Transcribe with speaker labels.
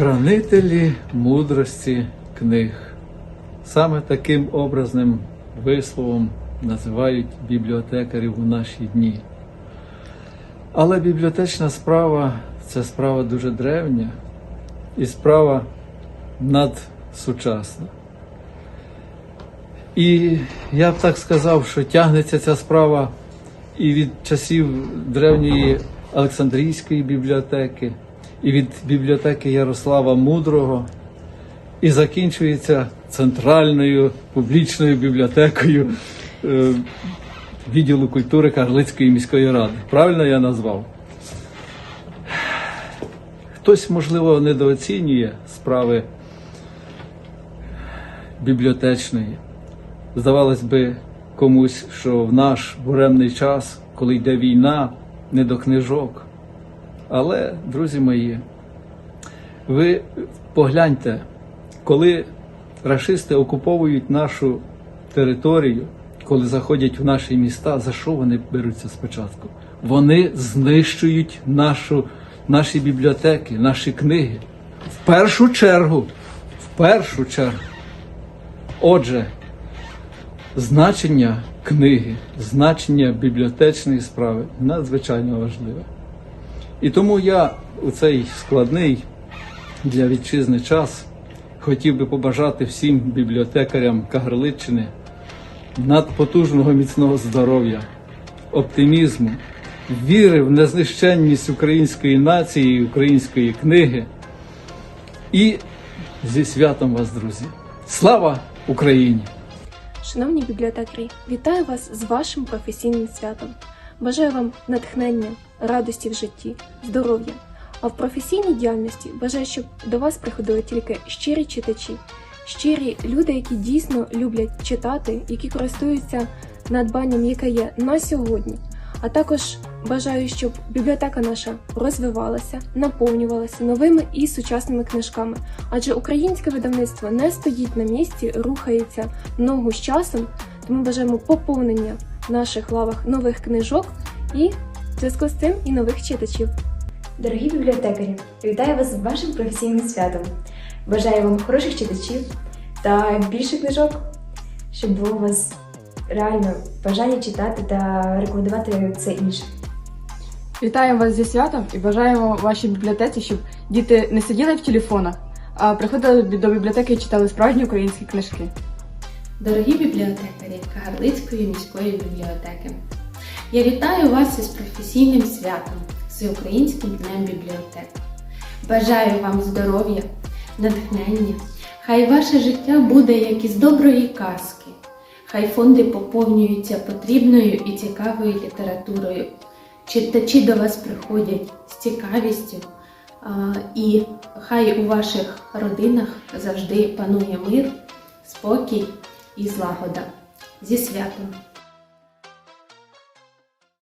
Speaker 1: Хранителі мудрості книг. Саме таким образним висловом називають бібліотекарів у наші дні. Але бібліотечна справа це справа дуже древня і справа надсучасна. І я б так сказав, що тягнеться ця справа і від часів древньої Олександрійської бібліотеки, і від бібліотеки Ярослава Мудрого, і закінчується центральною публічною бібліотекою е, відділу культури Карлицької міської ради. Правильно я назвав? Хтось, можливо, недооцінює справи бібліотечної. Здавалось би, комусь, що в наш буремний час, коли йде війна, не до книжок. Але, друзі мої, ви погляньте, коли рашисти окуповують нашу територію, коли заходять в наші міста, за що вони беруться спочатку? Вони знищують нашу, наші бібліотеки, наші книги. В першу чергу, в першу чергу. Отже, значення книги, значення бібліотечної справи надзвичайно важливе. І тому я у цей складний для вітчизни час хотів би побажати всім бібліотекарям Кагарличчини надпотужного міцного здоров'я, оптимізму, віри в незнищенність української нації, і української книги. І зі святом вас, друзі! Слава Україні!
Speaker 2: Шановні бібліотекарі, вітаю вас з вашим професійним святом. Бажаю вам натхнення, радості в житті, здоров'я. А в професійній діяльності бажаю, щоб до вас приходили тільки щирі читачі, щирі люди, які дійсно люблять читати, які користуються надбанням, яке є на сьогодні. А також бажаю, щоб бібліотека наша розвивалася, наповнювалася новими і сучасними книжками. Адже українське видавництво не стоїть на місці, рухається ногу з часом, тому бажаємо поповнення наших лавах нових книжок і в зв'язку з цим і нових читачів.
Speaker 3: Дорогі бібліотекарі, вітаю вас з вашим професійним святом. Бажаю вам хороших читачів та більше книжок, щоб було у вас реально бажання читати та рекомендувати це іншим.
Speaker 4: Вітаємо вас зі святом і бажаємо вашій бібліотеці, щоб діти не сиділи в телефонах, а приходили до бібліотеки і читали справжні українські книжки.
Speaker 5: Дорогі бібліотекарі Кагарлицької міської бібліотеки, я вітаю вас із професійним святом, з Українським днем бібліотек. Бажаю вам здоров'я, натхнення. Хай ваше життя буде як із доброї казки. Хай фонди поповнюються потрібною і цікавою літературою. Читачі до вас приходять з цікавістю, і хай у ваших родинах завжди панує мир, спокій і злагода. Зі святом!